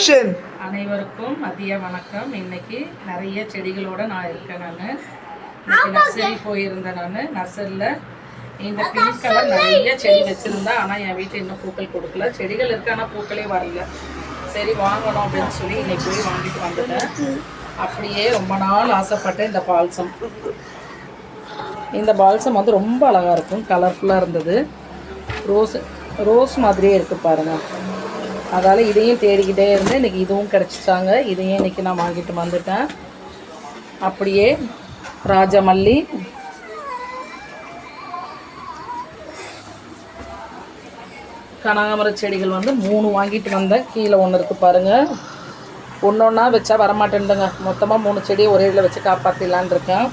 Action அனைவருக்கும் மதிய வணக்கம். இன்னைக்கு நிறைய செடிகளோட நான் இருக்கேன் நான். நர்சரி போயிருந்தேன் நான். நர்சரியில் இந்த பிங்க் கலர் நிறைய செடி வச்சுருந்தேன் ஆனால் என் வீட்டில் இன்னும் பூக்கள் கொடுக்கல. செடிகள் இருக்கு ஆனால் பூக்களே வரல. சரி வாங்கணும் அப்படின்னு சொல்லி இன்னைக்கு போய் வாங்கிட்டு வந்துட்டேன். அப்படியே ரொம்ப நாள் ஆசைப்பட்டேன் இந்த பால்சம். இந்த பால்சம் வந்து ரொம்ப அழகாக இருக்கும். கலர்ஃபுல்லாக இருந்தது. ரோஸ் ரோஸ் மாதிரியே இருக்குது பாருங்கள் அதால் இதையும் தேடிக்கிட்டே இருந்தேன் இன்றைக்கி இதுவும் கிடச்சிட்டாங்க. இதையும் இன்றைக்கி நான் வாங்கிட்டு வந்துட்டேன் அப்படியே ராஜமல்லி கனகாமர செடிகள் வந்து மூணு வாங்கிட்டு வந்தேன். கீழே ஒன்று இருக்குது பாருங்கள் ஒன்று ஒன்றா வச்சா வரமாட்டேன்டுங்க மொத்தமாக மூணு செடியை ஒரே இதில் வச்சு காப்பாற்றிடலான் இருக்கேன்.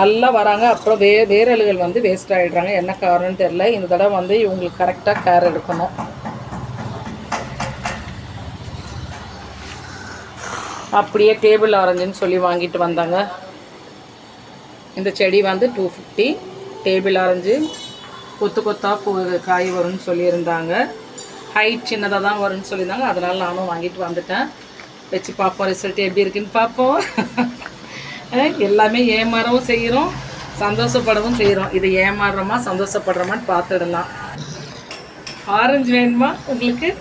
நல்லா வராங்க. அப்புறம் வே வேரல்கள் வந்து வேஸ்ட் ஆகிடுறாங்க என்ன காரணம்னு தெரில இந்த தடவை வந்து இவங்களுக்கு கரெக்டாக கேர் எடுக்கணும். அப்படியே டேபிள் ஆரஞ்சுன்னு சொல்லி வாங்கிட்டு வந்தாங்க. இந்த செடி வந்து டூ ஃபிஃப்டி டேபிள் ஆரஞ்சு கொத்து கொத்தாக பூ காய் வரும்னு சொல்லியிருந்தாங்க. ஹைட் சின்னதாக தான் வரும்னு சொல்லியிருந்தாங்க. அதனால் நானும் வாங்கிட்டு வந்துட்டேன். வச்சு பார்ப்போம் ரிசல்ட் எப்படி இருக்குன்னு பார்ப்போம். எல்லாமே ஏமாறவும் செய்கிறோம். சந்தோஷப்படவும் செய்கிறோம். இது ஏமாறுறோமா சந்தோஷப்படுறோமான்னு பார்த்துடலாம். ஆரஞ்சு வேணுமா உங்களுக்கு?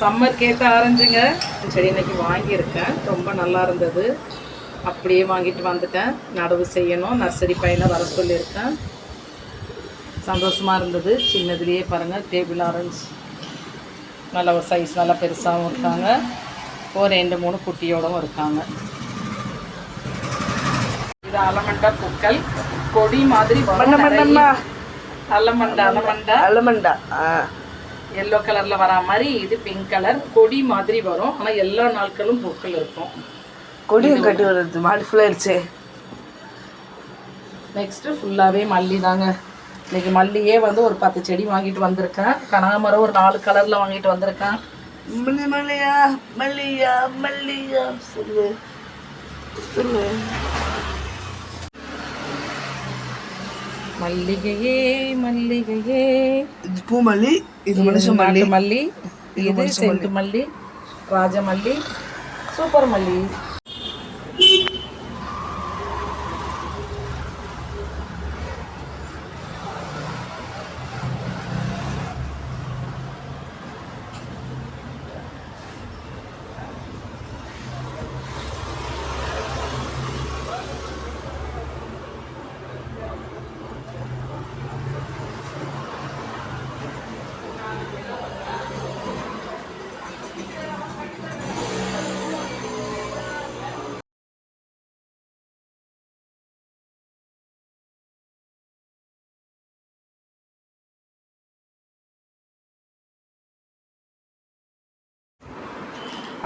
சம்மர் கேட்ட ஆரஞ்சுங்க செடி இன்னைக்கு வாங்கியிருக்கேன். ரொம்ப நல்லா இருந்தது. அப்படியே வாங்கிட்டு வந்துட்டேன். நடவு செய்யணும். நர்சரி பையனை வர சொல்லியிருக்கேன். சந்தோஷமாக இருந்தது. சின்னதுலேயே பாருங்கள் டேபிள் ஆரஞ்சு நல்ல ஒரு சைஸ் நல்லா பெருசாகவும் இருக்காங்க. ஒரு ரெண்டு மூணு குட்டியோடவும் இருக்காங்க. இது அலமண்டா பூக்கள் கொடி மாதிரி நிறைய. Allamanda allamanda. அலமண்டா ஆ. எல்லோ கலர்ல வரா மாதிரி இது பிங்க் கலர் கொடி மாதிரி வரும். ஆனா எல்லா நாட்களும் பூக்கள் இருக்கும். கொடியும் கட்டி வருது. மாடி ஃபுல்லாகிடுச்சே நெக்ஸ்ட் ஃபுல்லாவே மல்லி தாங்க. இன்னைக்கு மல்லியே வந்து ஒரு பத்து செடி வாங்கிட்டு வந்திருக்கேன். கனகாமரம் ஒரு நாலு கலர்ல வாங்கிட்டு வந்திருக்கேன். மல்லி மல்லியா? மல்லியா? மல்லியா? சொல்லு. சொல்லு. மல்லிகையே மல்லிகையே இது பூமல்லி இது மனுஷன் மல்லி நாட்டு மல்லி இது செண்டு மல்லி ராஜமல்லி சூப்பர் மல்லி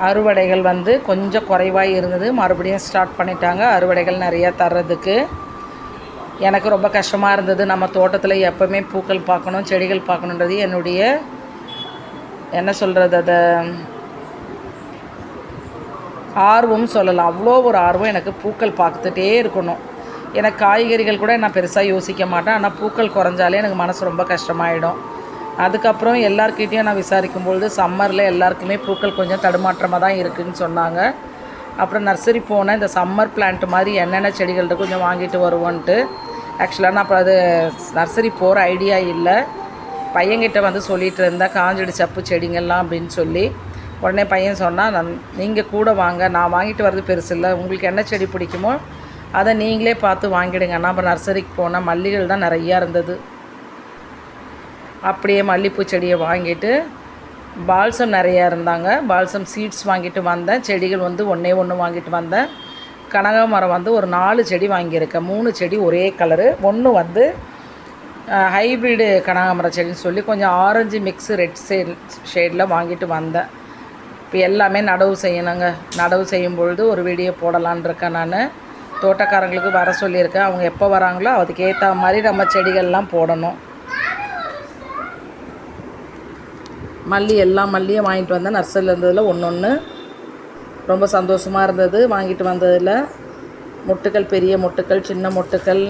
அறுவடைகள் வந்து கொஞ்சம் குறைவாக இருந்தது. மறுபடியும் ஸ்டார்ட் பண்ணிட்டாங்க. அறுவடைகள் நிறையா தர்றதுக்கு. எனக்கு ரொம்ப கஷ்டமாக இருந்தது. நம்ம தோட்டத்தில் எப்போவுமே பூக்கள் பார்க்கணும் செடிகள் பார்க்கணுன்றது என்னுடைய என்ன சொல்கிறது அதை ஆர்வம் சொல்லலாம். அவ்வளோ ஒரு ஆர்வம் எனக்கு பூக்கள் பார்த்துட்டே இருக்கணும். எனக்கு காய்கறிகள் கூட நான் பெருசாக யோசிக்க மாட்டேன். ஆனால் பூக்கள் குறைஞ்சாலே எனக்கு மனசு ரொம்ப கஷ்டமாயிடும். அதுக்கப்புறம் எல்லாருக்கிட்டேயும் நான் விசாரிக்கும் பொழுது சம்மரில் எல்லாருக்குமே பூக்கள் கொஞ்சம் தடுமாற்றமாக தான் இருக்குதுன்னு சொன்னாங்க. அப்புறம் நர்சரி போனேன் இந்த சம்மர் பிளான்ட் மாதிரி என்னென்ன செடிகள் கொஞ்சம் வாங்கிட்டு வருவோன்ட்டு. ஆக்சுவலாக நான் அப்போ அது நர்சரி போகிற ஐடியா இல்லை. பையன்கிட்ட வந்து சொல்லிகிட்டு இருந்தேன் காஞ்சடி சப்பு செடிங்கள்லாம் அப்படின்னு சொல்லி. உடனே பையன் சொன்னால் நான் நீங்கள் கூட வாங்க நான் வாங்கிட்டு வர்றது பெருசு இல்லை. உங்களுக்கு என்ன செடி பிடிக்குமோ அதை நீங்களே பார்த்து வாங்கிடுங்க. நான் அப்புறம் நர்சரிக்கு போனேன் மல்லிகள் தான் நிறையா இருந்தது. அப்படியே மல்லிப்பூ செடியை வாங்கிட்டு பால்சம் நிறையா இருந்தாங்க. பால்சம் சீட்ஸ் வாங்கிட்டு வந்தேன். செடிகள் வந்து ஒன்றே ஒன்று வாங்கிட்டு வந்தேன். கனகாமரம் வந்து ஒரு நாலு செடி வாங்கியிருக்கேன். மூணு செடி ஒரே கலரு ஒன்று வந்து ஹைப்ரிடு கனகாமர செடின்னு சொல்லி கொஞ்சம் ஆரஞ்சு மிக்ஸு ரெட் ஷேட் ஷேடில் வாங்கிட்டு வந்தேன். இப்போ எல்லாமே நடவு செய்யணுங்க. நடவு செய்யும் பொழுது ஒரு வீடியோ போடலான் இருக்கேன் நான். தோட்டக்காரங்களுக்கு வர சொல்லியிருக்கேன். அவங்க எப்போ வராங்களோ அதுக்கேற்ற மாதிரி நம்ம செடிகள்லாம் போடணும். மல்லி எல்லா மல்லியும் வாங்கிட்டு வந்தேன். நர்சரியில் இருந்ததில் ஒன்று ஒன்று ரொம்ப சந்தோஷமாக இருந்தது. வாங்கிட்டு வந்ததில் மொட்டுக்கள் பெரிய மொட்டுக்கள் சின்ன மொட்டுக்கள்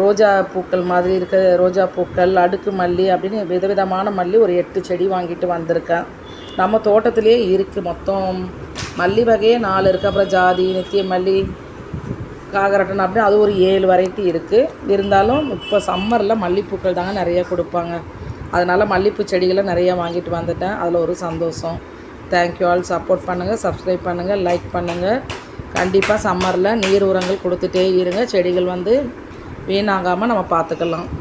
ரோஜா பூக்கள் மாதிரி இருக்க ரோஜா பூக்கள் அடுக்கு மல்லி அப்படின்னு விதவிதமான மல்லி ஒரு எட்டு செடி வாங்கிட்டு வந்திருக்கேன். நம்ம தோட்டத்திலேயே இருக்குது மொத்தம் மல்லி வகையே நாலு இருக்குது அப்புறம் ஜாதி நித்திய மல்லி காகரட்டன் அப்படின்னு அது ஒரு ஏழு வெரைட்டி இருக்குது இருந்தாலும் இப்போ சம்மரில் மல்லிப்பூக்கள் தாங்க நிறைய கொடுப்பாங்க. அதனால் மல்லிப்பூ செடிகளை நிறையா வாங்கிட்டு வந்துட்டேன். அதில் ஒரு சந்தோஷம். தேங்க்யூ ஆல் சப்போர்ட் பண்ணுங்கள் சப்ஸ்கிரைப் பண்ணுங்கள் லைக் பண்ணுங்கள் கண்டிப்பாக சம்மரில் நீர் உரங்கள் கொடுத்துட்டே இருங்க. செடிகள் வந்து வீணாகாமல் நம்ம பார்த்துக்கலாம்.